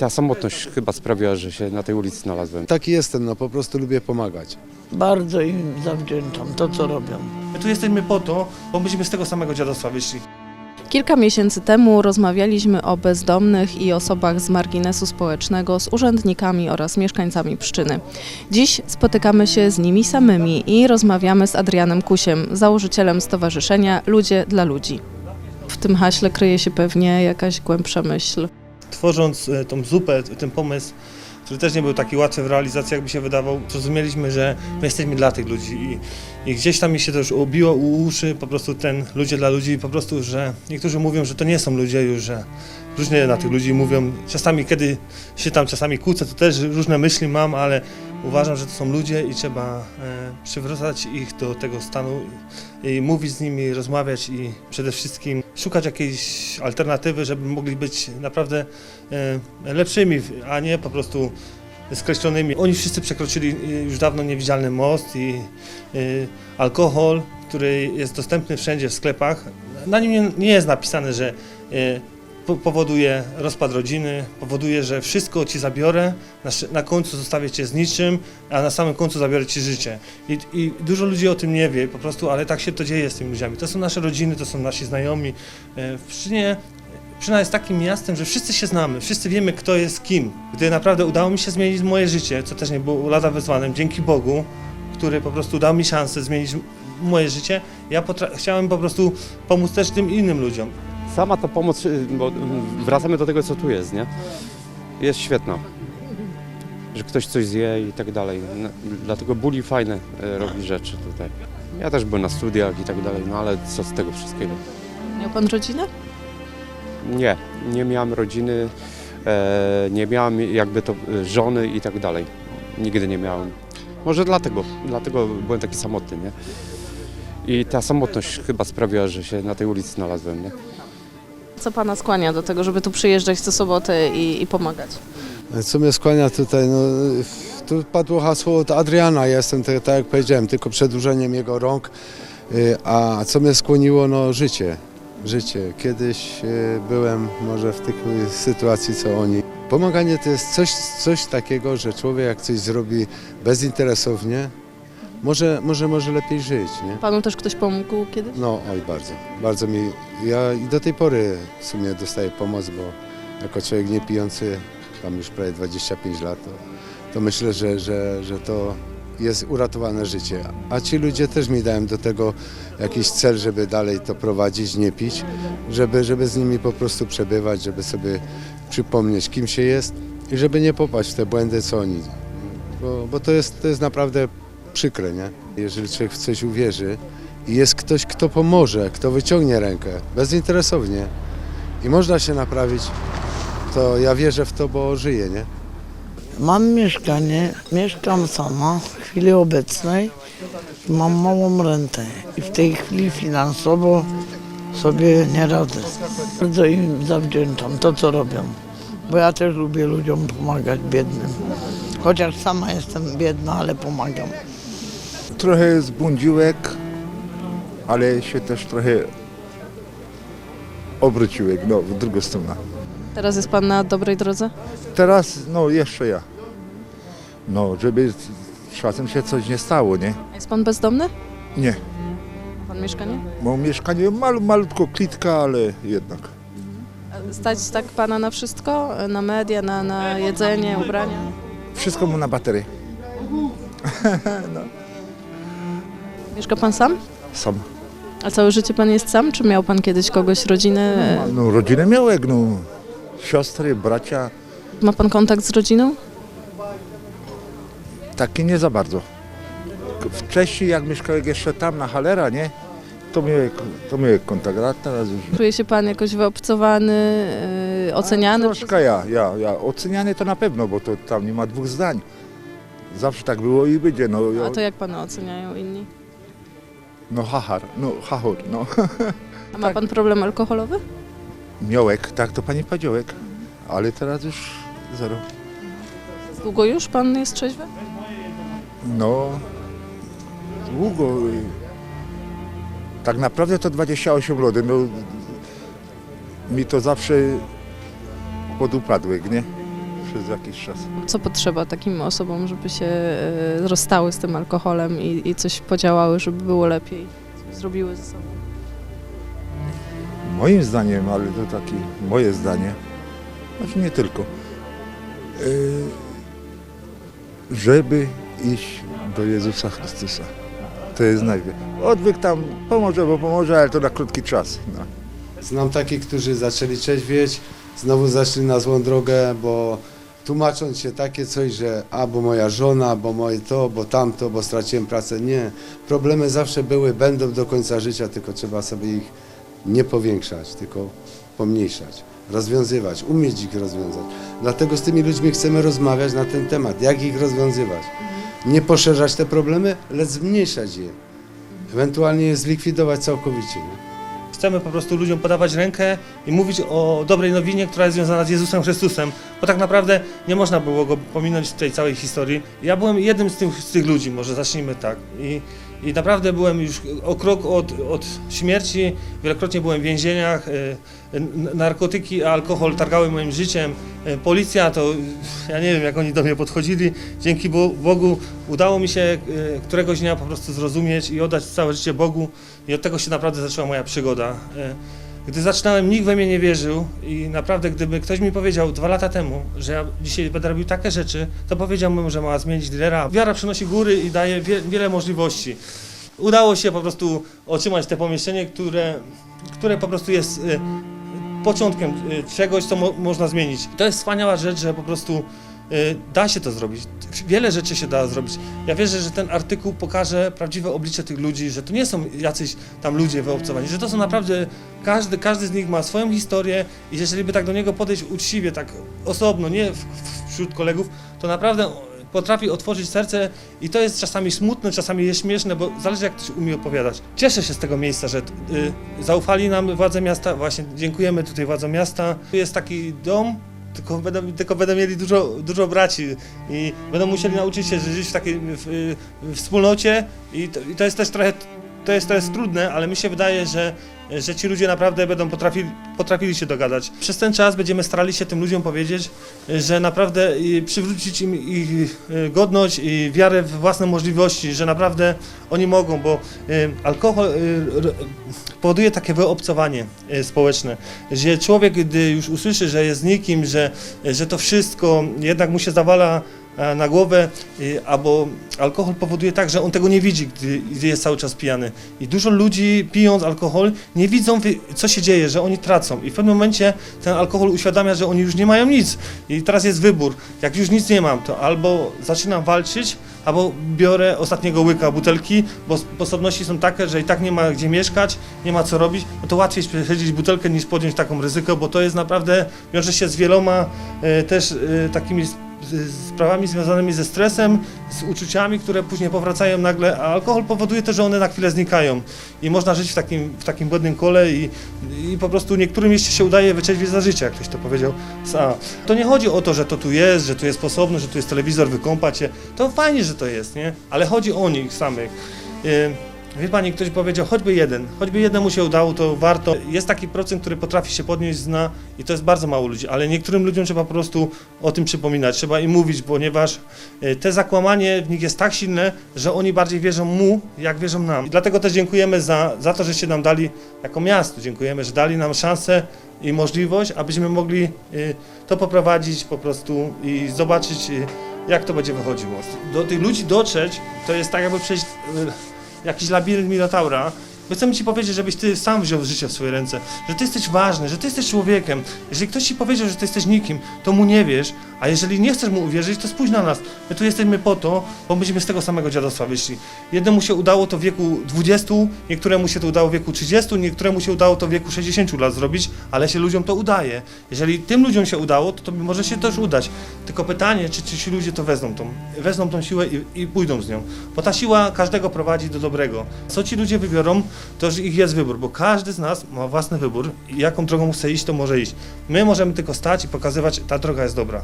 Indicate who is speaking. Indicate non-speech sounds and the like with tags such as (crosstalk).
Speaker 1: ta samotność chyba sprawiła, że się na tej ulicy znalazłem.
Speaker 2: Taki jestem, no po prostu lubię pomagać.
Speaker 3: Bardzo im zawdzięczam to, co robią.
Speaker 4: My tu jesteśmy po to, bo myśmy z tego samego dziadostwa wyszli.
Speaker 5: Kilka miesięcy temu rozmawialiśmy o bezdomnych i osobach z marginesu społecznego z urzędnikami oraz mieszkańcami Pszczyny. Dziś spotykamy się z nimi samymi i rozmawiamy z Adrianem Kusiem, założycielem Stowarzyszenia Ludzie dla Ludzi. W tym haśle kryje się pewnie jakaś głębsza myśl.
Speaker 4: Tworząc e, tą zupę, ten pomysł, który też nie był taki łatwy w realizacji, jakby się wydawał, zrozumieliśmy, że my jesteśmy dla tych ludzi i, i gdzieś tam mi się to już obiło u uszy, po prostu ten ludzie dla ludzi, po prostu, że niektórzy mówią, że to nie są ludzie już, że różnie na tych ludzi mówią. Czasami, kiedy się tam czasami kłócę, to też różne myśli mam, ale uważam, że to są ludzie i trzeba e, przywracać ich do tego stanu i, mówić z nimi, rozmawiać i przede wszystkim szukać jakiejś alternatywy, żeby mogli być naprawdę e, lepszymi, a nie po prostu skreślonymi. Oni wszyscy przekroczyli e, już dawno niewidzialny most i alkohol, który jest dostępny wszędzie w sklepach, na nim nie, jest napisane, że powoduje rozpad rodziny, powoduje, że wszystko ci zabiorę, na, na końcu zostawię cię z niczym, a na samym końcu zabiorę ci życie. I, I dużo ludzi o tym nie wie po prostu, ale tak się to dzieje z tymi ludźmi. To są nasze rodziny, to są nasi znajomi. W Pszczynie jest takim miastem, że wszyscy się znamy, wszyscy wiemy, kto jest kim. Gdy naprawdę udało mi się zmienić moje życie, co też nie było lada wyzwanym, dzięki Bogu, który po prostu dał mi szansę zmienić moje życie, ja chciałem po prostu pomóc też tym innym ludziom.
Speaker 1: Sama ta pomoc, y, bo y, wracamy do tego, co tu jest, nie? Jest świetna. Że ktoś coś zje i tak dalej. No, Dlatego Buli fajne y, robi rzeczy tutaj. Ja też byłem na studiach i tak dalej, no ale co z tego wszystkiego?
Speaker 5: Miał pan rodzinę?
Speaker 1: Nie, nie miałem rodziny, e, nie miałem jakby to żony i tak dalej. Nigdy nie miałem. Może dlatego, dlatego byłem taki samotny, nie? I ta samotność chyba sprawiła, że się na tej ulicy znalazłem, nie?
Speaker 5: Co pana skłania do tego, żeby tu przyjeżdżać co sobotę i, i pomagać?
Speaker 2: Co mnie skłania tutaj, no tu padło hasło od Adriana, jestem, tak, tak jak powiedziałem, tylko przedłużeniem jego rąk, Y, a co mnie skłoniło, no życie, życie. Kiedyś y, byłem może w takiej sytuacji, co oni. Pomaganie to jest coś, coś takiego, że człowiek jak coś zrobi bezinteresownie, może, może, może lepiej żyć, nie?
Speaker 5: Panu też ktoś pomógł kiedyś?
Speaker 2: No, oj, bardzo. Bardzo mi. Ja i do tej pory w sumie dostaję pomoc, bo jako człowiek niepijący, tam już prawie 25 lat, to, to myślę, że, że, że to jest uratowane życie. A ci ludzie też mi dają do tego jakiś cel, żeby dalej to prowadzić, nie pić, żeby, żeby z nimi po prostu przebywać, żeby sobie przypomnieć, kim się jest i żeby nie popaść w te błędy, co oni. Bo, bo to, jest, to jest naprawdę przykre, nie? Jeżeli człowiek w coś uwierzy, i jest ktoś, kto pomoże, kto wyciągnie rękę bezinteresownie i można się naprawić, to ja wierzę w to, bo żyję, nie?
Speaker 3: Mam mieszkanie, mieszkam sama w chwili obecnej i mam małą rentę i w tej chwili finansowo sobie nie radzę. Bardzo im zawdzięczam to, co robią, bo ja też lubię ludziom pomagać, biednym. Chociaż sama jestem biedna, ale pomagam.
Speaker 6: Trochę zbłądziłek, ale się też trochę obróciłek, no, w drugą stronę.
Speaker 5: Teraz jest pan na dobrej drodze?
Speaker 6: Teraz, no, jeszcze ja. No, żeby czasem się coś nie stało, nie?
Speaker 5: A Jest pan bezdomny?
Speaker 6: Nie.
Speaker 5: Pan mieszkanie?
Speaker 6: Mam mieszkanie, mal, malutko klitka, ale jednak.
Speaker 5: Stać tak pana na wszystko? Na media, na, na jedzenie, ubrania?
Speaker 6: Wszystko mu na baterię. (laughs)
Speaker 5: Mieszka pan sam?
Speaker 6: Sam.
Speaker 5: A całe życie pan jest sam? Czy miał pan kiedyś kogoś, rodzinę?
Speaker 6: No, rodzinę miałek, no. Siostry, bracia,
Speaker 5: Ma pan kontakt z rodziną?
Speaker 6: takie nie za bardzo. Wcześniej, jak mieszkałem jeszcze tam na Halera, nie? To miałem, to miałem kontakt, a teraz już
Speaker 5: Czuje się pan jakoś wyobcowany, yy, oceniany?
Speaker 6: Troszkę ja, ja, ja. Oceniany to na pewno, bo to tam nie ma dwóch zdań. Zawsze tak było i będzie. No, ja,
Speaker 5: A to jak pana oceniają inni?
Speaker 6: No hachar, no hachor, no.
Speaker 5: A ma pan problem alkoholowy?
Speaker 6: Miołek, tak to pani powiedziałek. Ale teraz już zero.
Speaker 5: Długo już pan jest trzeźwy?
Speaker 6: No, długo. Tak naprawdę to 28 lat. No, mi to zawsze podupadłek, nie? Przez jakiś czas.
Speaker 5: Co potrzeba takim osobom, żeby się e, rozstały z tym alkoholem i, i coś podziałały, żeby było lepiej? Coś zrobiły ze sobą?
Speaker 6: Moim zdaniem, ale to takie moje zdanie, znaczy nie tylko, yy, żeby iść do Jezusa Chrystusa. To jest najpierw. Odwyk tam pomoże, bo pomoże, ale to na krótki czas. No.
Speaker 2: Znam takich, którzy zaczęli trzeźwieć, znowu zaszli na złą drogę, bo tłumacząc się takie coś, że a, bo moja żona, bo moje to, bo tamto, bo straciłem pracę. Nie. Problemy zawsze były, będą do końca życia, tylko trzeba sobie ich nie powiększać, tylko pomniejszać, rozwiązywać, umieć ich rozwiązać. Dlatego z tymi ludźmi chcemy rozmawiać na ten temat, jak ich rozwiązywać. Nie poszerzać te problemy, lecz zmniejszać je. Ewentualnie je zlikwidować całkowicie. Nie?
Speaker 4: Chcemy po prostu ludziom podawać rękę i mówić o dobrej nowinie, która jest związana z Jezusem Chrystusem, bo tak naprawdę nie można było go pominąć w tej całej historii. Ja byłem jednym z tych, z tych ludzi, może zacznijmy tak. I, I naprawdę byłem już o krok od, od śmierci, wielokrotnie byłem w więzieniach, e, narkotyki, alkohol targały moim życiem. E, Policja to, ja nie wiem jak oni do mnie podchodzili, dzięki Bo- Bogu udało mi się e, któregoś dnia po prostu zrozumieć i oddać całe życie Bogu i od tego się naprawdę zaczęła moja przygoda. Gdy zaczynałem, nikt we mnie nie wierzył i naprawdę gdyby ktoś mi powiedział dwa lata temu, że ja dzisiaj będę robił takie rzeczy, to powiedziałbym, że ma zmienić dealera. Wiara przynosi góry i daje wie, wiele możliwości. Udało się po prostu otrzymać te pomieszczenie, które, które po prostu jest e, początkiem e, czegoś, co mo, można zmienić. To jest wspaniała rzecz, że po prostu da się to zrobić. Wiele rzeczy się da zrobić. Ja wierzę, że ten artykuł pokaże prawdziwe oblicze tych ludzi, że to nie są jacyś tam ludzie wyobcowani, że to są naprawdę, każdy, każdy z nich ma swoją historię i jeżeli by tak do niego podejść uczciwie, tak osobno, nie wśród kolegów, to naprawdę potrafi otworzyć serce i to jest czasami smutne, czasami jest śmieszne, bo zależy jak ktoś umie opowiadać. Cieszę się z tego miejsca, że y, zaufali nam władze miasta, właśnie dziękujemy tutaj władzom miasta. Tu jest taki dom, tylko będą, tylko będą mieli dużo, dużo braci i będą musieli nauczyć się żyć w takiej w, w wspólnocie i to, i to jest też trochę to jest, to jest trudne, ale mi się wydaje, że, że ci ludzie naprawdę będą potrafili, potrafili się dogadać. Przez ten czas będziemy starali się tym ludziom powiedzieć, że naprawdę przywrócić im ich y, godność i wiarę w własne możliwości, że naprawdę oni mogą, bo y, alkohol y, powoduje takie wyobcowanie społeczne, że człowiek, gdy już usłyszy, że jest nikim, że, że to wszystko jednak mu się zawala na głowę, y, albo alkohol powoduje tak, że on tego nie widzi, gdy, jest cały czas pijany. I dużo ludzi pijąc alkohol nie widzą, co się dzieje, że oni tracą. I w pewnym momencie ten alkohol uświadamia, że oni już nie mają nic. I teraz jest wybór. Jak już nic nie mam, to albo zaczynam walczyć, albo biorę ostatniego łyka butelki, bo sposobności są takie, że i tak nie ma gdzie mieszkać, nie ma co robić, no to łatwiej przechodzić butelkę niż podjąć taką ryzyko, bo to jest naprawdę, wiąże się z wieloma e, też e, takimi z sprawami związanymi ze stresem, z uczuciami, które później powracają nagle, a alkohol powoduje to, że one na chwilę znikają i można żyć w takim, w takim błędnym kole i, i po prostu niektórym jeszcze się udaje wyczerpać za życie, jak ktoś to powiedział sam. To nie chodzi o to, że to tu jest, że tu jest sposobność, że tu jest telewizor, wykąpać się, to fajnie, że to jest, nie? Ale chodzi o nich samych. Wie pani, ktoś powiedział, choćby jeden, choćby jednemu się udało, to warto. Jest taki procent, który potrafi się podnieść z dna i to jest bardzo mało ludzi, ale niektórym ludziom trzeba po prostu o tym przypominać, trzeba im mówić, ponieważ e, te zakłamanie w nich jest tak silne, że oni bardziej wierzą mu, jak wierzą nam. I dlatego też dziękujemy za, za to, żeście nam dali, jako miasto, dziękujemy, że dali nam szansę i możliwość, abyśmy mogli e, to poprowadzić po prostu i zobaczyć, e, jak to będzie wychodziło. Do tych ludzi dotrzeć, to jest tak jakby przejść jakiś labirynt Minotaura, My chcemy Ci powiedzieć, żebyś Ty sam wziął życie w swoje ręce, że Ty jesteś ważny, że Ty jesteś człowiekiem. Jeżeli ktoś Ci powiedział, że Ty jesteś nikim, to mu nie wiesz, a jeżeli nie chcesz mu uwierzyć, to spójrz na nas. My tu jesteśmy po to, bo myśmy z tego samego dziadostwa wyszli. Jednemu się udało to w wieku 20, niektóremu się to udało w wieku 30, niektóremu się udało to w wieku 60 lat zrobić, ale się ludziom to udaje. Jeżeli tym ludziom się udało, to Tobie może się też udać. Tylko pytanie, czy, czy ci ludzie to wezmą tą, wezmą tą siłę i, i pójdą z nią. Bo ta siła każdego prowadzi do dobrego. Co ci ludzie wybiorą, to już ich jest wybór, bo każdy z nas ma własny wybór i jaką drogą chce iść, to może iść. My możemy tylko stać i pokazywać, ta droga jest dobra.